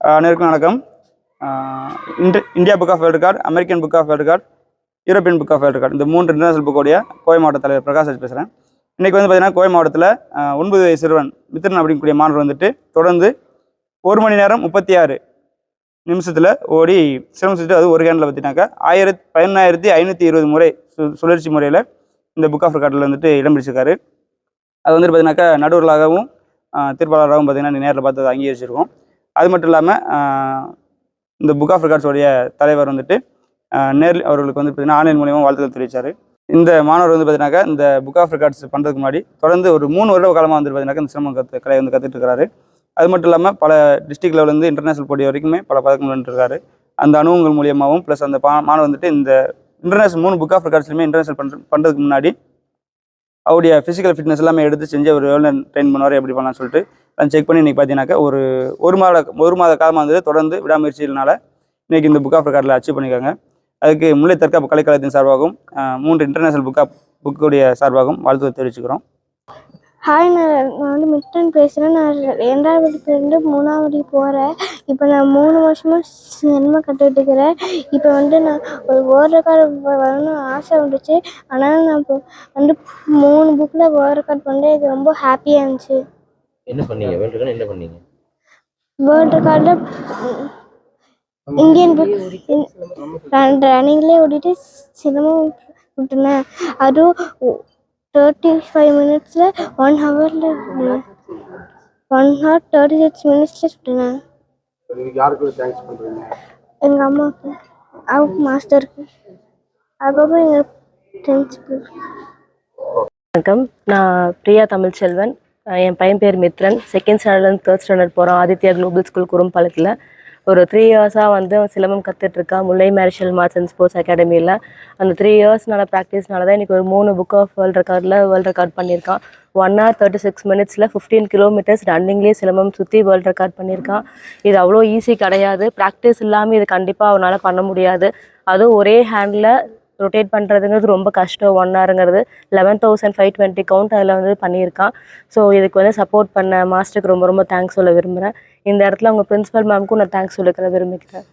அனைவருக்கும் வணக்கம். India book of world card American book of world card European book of world card இந்த மூன்று international புக்கோடைய Kovai மாவட்ட தலைவர் பிரகாஷ் பேசுகிறேன் இன்றைக்கி வந்து பார்த்தீங்கன்னா கோவை மாவட்டத்தில் ஒன்பது வயது சிறுவன் மித்திரன் அப்படிங்கக்கூடிய மாணவர் வந்துட்டு தொடர்ந்து ஒரு மணி நேரம் முப்பத்தி ஆறு நிமிஷத்தில் ஓடி சிரமம் சுற்றிட்டு அது ஒரு கேண்டில் பார்த்தீங்கன்னாக்கா ஆயிரத்தி பதினாயிரத்தி ஐநூற்றி இருபது முறை சு சுழற்சி முறையில் இந்த புக் ஆஃப் ரெக்கார்டில் வந்துட்டு இடம் பிடிச்சிருக்காரு. அது வந்துட்டு பார்த்தீங்கன்னாக்கா நடுவர்களாகவும் ஆஹ் தீர்ப்பாளராகவும் பார்த்தீங்கன்னா நேரில் பார்த்து அதை அங்கீகரிச்சிருக்கோம். அது மட்டும் இல்லாமல் இந்த புக் ஆஃப் ரெக்கார்ட்ஸோடைய தலைவர் வந்துட்டு நேரில் அவர்களுக்கு வந்து பார்த்தீங்கன்னா ஆன்லைன் மூலியமாக வாழ்த்துக்கள் தெரிவித்தார் இந்த மாணவர் வந்து பார்த்தீங்கன்னாக்கா இந்த புக் ஆஃப் ரெக்கார்ட்ஸ் பண்ணுறதுக்கு முன்னாடி தொடர்ந்து ஒரு மூணு வருட காலமாக வந்து பார்த்தீங்கன்னா இந்த சிரமம் கற்று கலை வந்து கற்றுட்டுருக்காரு அது மட்டும் இல்லாமல் பல டிஸ்ட்ரிக்ட் லெவலேருந்து இன்டர்நேஷனல் போட்டி வரைக்குமே பல பதக்கங்கள் வென்றிருக்காரு. அந்த அனுபவங்கள் மூலியமாகவும் ப்ளஸ் அந்த பா மாணவர் வந்துட்டு இந்த இன்டர்நேஷனல் மூணு புக் ஆஃப் ரெக்கார்ட்ஸ்லையுமே இன்டர்நேஷனல் பண்ணுற பண்ணுறதுக்கு முன்னாடி அவருடைய ஃபிசிக்கல் ஃபிட்னஸ் எல்லாமே எடுத்து செஞ்சு அவர் எவ்வளோ ட்ரெயின் பண்ணுவார் எப்படி பண்ணலாம்னு சொல்லிட்டு செக் பண்ணி இன்றைக்கி பார்த்தீங்கன்னாக்கா ஒரு ஒரு மாத ஒரு மாத காலமாக வந்து தொடர்ந்து விடாமுயற்சியினால இன்றைக்கி இந்த புக் ஆஃப் ரெக்கார்டில் அச்சீவ் பண்ணியிருக்காங்க. அதுக்கு முல்லை தற்காப்பு கலைக்கழகத்தின் சார்பாகவும் மூன்று இன்டர்நேஷனல் புக் ஆஃப் புக்குடைய சார்பாகவும் வாழ்த்து தெரிவிச்சுக்கிறோம். ஹாய் நான் நான் வந்து மிட்டன் பேசுகிறேன் நான் ரெண்டாவது வகுப்புலேருந்து மூணாவது போகிறேன் இப்போ நான் மூணு வருஷமாக சினிமா கற்றுக்கிட்டு இருக்கிறேன் இப்போ வந்து நான் ஒரு வேர்ல்ட் ரெக்கார்டு வரணும்னு ஆசை வந்துச்சு. ஆனால் நான் இப்போ வந்து மூணு புக்கில் வேர்ல்ட் ரெக்கார்ட் பண்ணேன். இது ரொம்ப ஹாப்பியாக இருந்துச்சு. என்ன பண்ணீங்க? வேர்ல்டு என்ன பண்ணீங்க? வேர்ல்ட் ரெக்கார்டில் இந்தியன் புக் ரன்னிங்லேயே ஓடிட்டு சினிமா விட்டுனேன் அதுவும் தேர்ட்டி ஃபைவ் மினிட்ஸில் ஒன் ஹவரில் ஒன் ஹவர் தேர்ட்டி சிக்ஸ் மினிட்ஸில் சுட்டினேன் எங்கள் அம்மாவுக்கு. அவங்க மாஸ்டருக்கு அதுக்கப்புறம் எங்கள் பிரின்சிபல் வணக்கம். நான் பிரியா தமிழ்ச்செல்வன். என் பையன் பேர் மித்ரன். செகண்ட் ஸ்டாண்டர்ட்லேருந்து தேர்ட் ஸ்டாண்டர்ட் போகிறான் ஆதித்யா குளோபல் ஸ்கூல் குறும்பாலத்தில். ஒரு த்ரீ இயர்ஸாக வந்து silambam கற்றுட்ருக்கா Mullai martial arts and sports அகாடமியில் அந்த த்ரீ இயர்ஸ்னால ப்ராக்டிஸ்னால தான் இன்றைக்கி ஒரு மூணு புக் ஆஃப் வேர்ல்ட் ரெக்கார்டில் வேர்ல்ட் ரெக்கார்ட் பண்ணியிருக்கான். ஒன் ஹவர் தேர்ட்டி சிக்ஸ் மினிட்ஸில் ஃபிஃப்டீன் கிலோமீட்டர்ஸ் ரன்னிங்லேயே சிலம்பம் சுற்றி வேர்ல்ட் ரெக்கார்ட் பண்ணியிருக்கான். இது அவ்வளோ ஈஸி கிடையாது. ப்ராக்டிஸ் இல்லாமல் இது கண்டிப்பாக அவனால் பண்ண முடியாது. அதுவும் ஒரே ஹேண்டில் ரொட்டேட் பண்ணுறதுங்கிறது ரொம்ப கஷ்டம். One ஹவருங்கிறது eleven thousand five twenty count அதில் வந்து பண்ணியிருக்கான். ஸோ இதுக்கு வந்து சப்போர்ட் பண்ண மாஸ்டருக்கு ரொம்ப ரொம்ப தேங்க்ஸ் சொல்ல விரும்புகிறேன் இந்த இடத்துல உங்கள் பிரின்ஸிபல் மேம்க்கும் நான் தேங்க்ஸ் சொல்லிக்கிற விரும்பிக்கிறேன்.